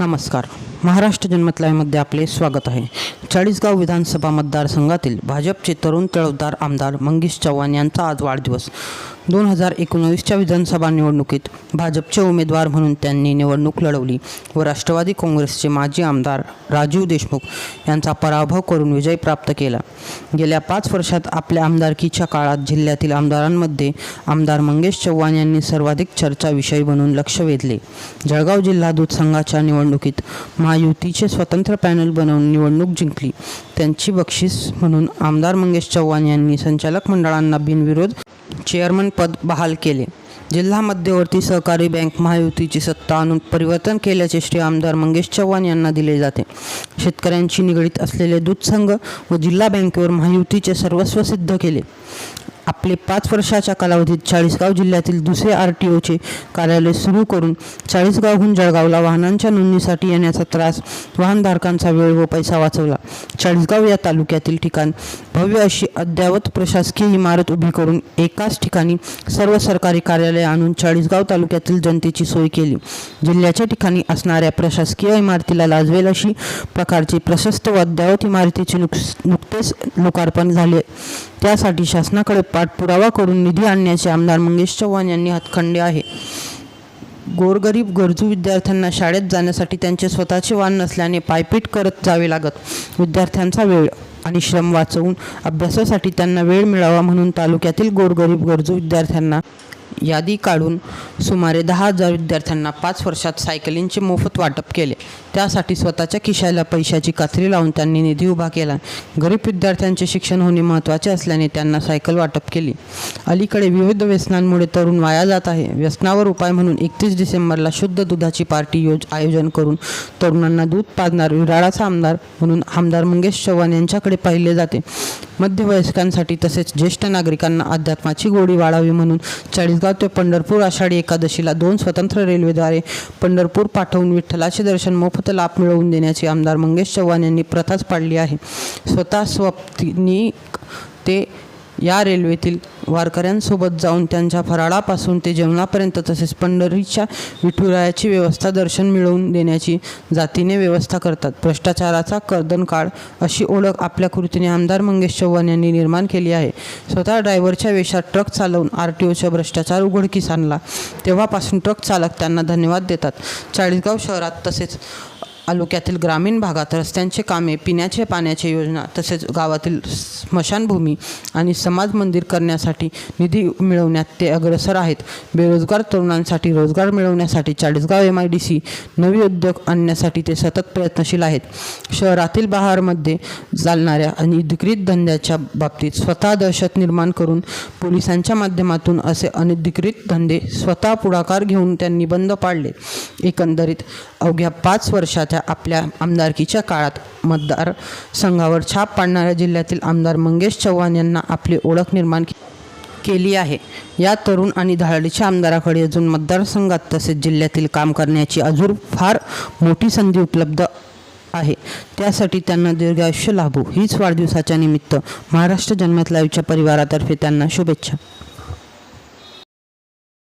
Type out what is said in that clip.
नमस्कार. महाराष्ट्र जन्मत आपले स्वागत आहे. चाळीसगाव विधानसभा मतदारसंघातील भाजपचे तरुण तळवदार आमदार मंगेश चव्हाण यांचा आज वाढदिवस. दोन हजार एकोणवीसच्या विधानसभा निवडणुकीत भाजपचे उमेदवार म्हणून त्यांनी निवडणूक लढवली व राष्ट्रवादी काँग्रेसचे माजी आमदार राजीव देशमुख यांचा पराभव करून विजय प्राप्त केला. गेल्या पाच वर्षात आपल्या आमदारकीच्या काळात जिल्ह्यातील आमदारांमध्ये आमदार मंगेश चव्हाण यांनी सर्वाधिक चर्चा विषय बनून लक्ष वेधले. जळगाव जिल्हा दूध संघाच्या निवडणुकीत महायुतीचे स्वतंत्र पॅनल बनवून निवडणूक जिंकली. त्यांची बक्षीस म्हणून आमदार मंगेश चव्हाण यांनी संचालक मंडळांना बिनविरोध चेअरमन पद बहाल केले. जिल्हा मध्यवर्ती सहकारी बँक महायुतीची सत्ता आणून परिवर्तन केल्याचे श्री आमदार मंगेश चव्हाण यांना दिले जाते. शेतकऱ्यांशी निगडीत असलेले दूध संघ व जिल्हा बँकेवर महायुतीचे सर्वस्व सिद्ध केले. आपले पाच वर्षाच्या कालावधीत चाळीसगाव जिल्ह्यातील दुसरे आर टी ओचे कार्यालय सुरू करून चाळीसगावहून जळगावला वाहनांच्या नोंदणीसाठी येण्याचा त्रास वाहनधारकांचा वेळ व पैसा वाचवला. चाळीसगाव या तालुक्यातील ठिकाण भव्य अशी अद्ययावत प्रशासकीय इमारत उभी करून एकाच ठिकाणी सर्व सरकारी कार्यालय आणून चाळीसगाव तालुक्यातील जनतेची सोय केली. जिल्ह्याच्या ठिकाणी असणाऱ्या प्रशासकीय इमारतीला लाजवेल अशी प्रकारची प्रशस्त व अद्ययावत इमारतीचे नुक नुकतेच लोकार्पण झाले. त्यासाठी शासनाकडे पाठपुरावा करून निधी आणण्याचे आमदार मंगेश चव्हाण यांनी हातखंडे आहे. गोरगरीब गरजू विद्यार्थ्यांना शाळेत जाण्यासाठी त्यांचे स्वतःचे वाहन नसल्याने पायपीट करत जावे लागत. विद्यार्थ्यांचा वेळ आणि श्रम वाचवून अभ्यासासाठी त्यांना वेळ मिळावा म्हणून तालुक्यातील गोरगरीब गरजू विद्यार्थ्यांना यादी काढून सुमारे दहा हजार विद्यार्थ्यांना पाच वर्षात सायकलींचे मोफत वाटप केले. त्यासाठी स्वतःच्या खिशाला पैशाची कात्री लावून त्यांनी निधी उभा केला. गरीब विद्यार्थ्यांचे शिक्षण होणे महत्त्वाचे असल्याने त्यांना सायकल वाटप केली. अलीकडे विविध व्यसनांमुळे तरुण वाया जात आहे. व्यसनावर उपाय म्हणून एकतीस डिसेंबरला शुद्ध दुधाची पार्टी योज आयोजन करून तरुणांना दूध पाजणार विराळाचा आमदार म्हणून आमदार मंगेश चव्हाण यांच्याकडे पाहिले जाते. मध्यवयस्कांसाठी तसेच ज्येष्ठ नागरिकांना अध्यात्माची गोडी वाढावी म्हणून चाळीसगाव ते पंढरपूर आषाढी एकादशीला दोन स्वतंत्र रेल्वेद्वारे पंढरपूर पाठवून विठ्ठलाचे दर्शन मोफत लाभ मिळवून देण्याची आमदार मंगेश चव्हाण यांनी प्रथाच पाडली आहे. स्वतः स्वप्नी ते या रेल्वेतील वारकऱ्यांसोबत जाऊन त्यांच्या फराळापासून ते जेवणापर्यंत तसेच पंढरीच्या विठुरायाची व्यवस्था दर्शन मिळवून देण्याची जातीने व्यवस्था करतात. भ्रष्टाचाराचा कर्दनकाळ अशी ओळख आपल्या कृतीने आमदार मंगेश चव्हाण यांनी निर्माण केली आहे. स्वतः ड्रायव्हरच्या वेशात ट्रक चालवून आर टी ओचा भ्रष्टाचार उघडकीस आणला. तेव्हापासून ट्रक चालक त्यांना धन्यवाद देतात. चाळीसगाव शहरात तसेच तालुक्यातील ग्रामीण भागात रस्त्यांचे कामे पिण्याचे पाण्याचे योजना तसेच गावातील स्मशानभूमी आणि समाज मंदिर करण्यासाठी निधी मिळवण्यात ते अग्रसर आहेत. बेरोजगार तरुणांसाठी रोजगार मिळवण्यासाठी Chalisgaon M I D C नवी उद्योग आणण्यासाठी ते सतत प्रयत्नशील आहेत. शहरातील बहारमध्ये चालणाऱ्या आणि अधिकृत धंद्याच्या बाबतीत स्वतः दहशत निर्माण करून पोलिसांच्या माध्यमातून असे अनधिकृत धंदे स्वतः पुढाकार घेऊन त्यांनी बंद पाडले. एकंदरीत अवघ्या पाच वर्षाच्या आपल्या आमदारकीच्या काळात मतदार संघावर छाप पाडणाऱ्या जिल्ह्यातील आमदार मंगेश चव्हाण यांना आपली ओळख निर्माण केली आहे. या तरुण आणि धाडीच्या आमदाराकडे अजून मतदारसंघात तसेच जिल्ह्यातील काम करण्याची अजून फार मोठी संधी उपलब्ध आहे. त्यासाठी त्यांना दीर्घायुष्य लाभो. हीच वाढदिवसाच्या निमित्त महाराष्ट्र जन्मत लाईव्हच्या परिवारातर्फे त्यांना शुभेच्छा.